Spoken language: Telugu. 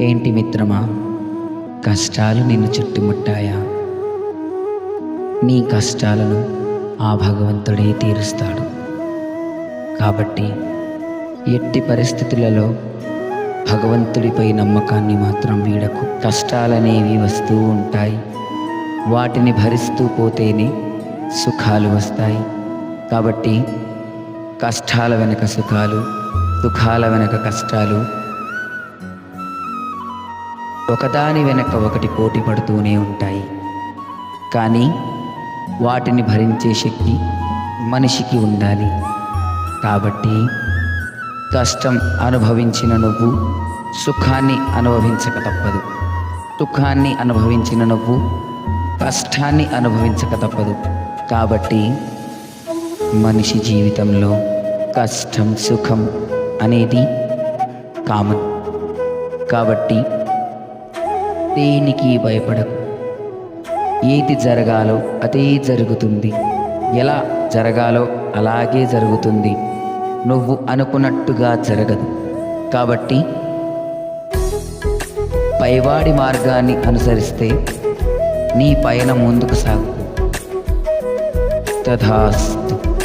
ఏంటి మిత్రమా? కష్టాలు నిన్ను చుట్టుముట్టాయా? నీ కష్టాలను ఆ భగవంతుడే తీరుస్తాడు. కాబట్టి ఎట్టి పరిస్థితులలో భగవంతుడిపై నమ్మకాన్ని మాత్రం వీడకు కష్టాలనేవి వస్తూ ఉంటాయి. వాటిని భరిస్తూ పోతేనే సుఖాలు వస్తాయి. కాబట్టి కష్టాల వెనక సుఖాలు సుఖాల వెనక కష్టాలు ఒకదాని వెనక ఒకటి పోటీ పడుతూనే ఉంటాయి. కానీ వాటిని భరించే శక్తి మనిషికి ఉండాలి. కాబట్టి కష్టం అనుభవించిన నువ్వు సుఖాన్ని అనుభవించక తప్పదు. సుఖాన్ని అనుభవించిన నువ్వు కష్టాన్ని అనుభవించక తప్పదు. కాబట్టి మనిషి జీవితంలో కష్టం సుఖం అనేది కామన్. కాబట్టి దేనికి భయపడకు? ఏది జరగాలో అదే జరుగుతుంది. ఎలా జరగాలో అలాగే జరుగుతుంది. నువ్వు అనుకున్నట్టుగా జరగదు. కాబట్టి పైవాడి మార్గాన్ని అనుసరిస్తే నీ పయనం ముందుకు సాగు తథాస్తు.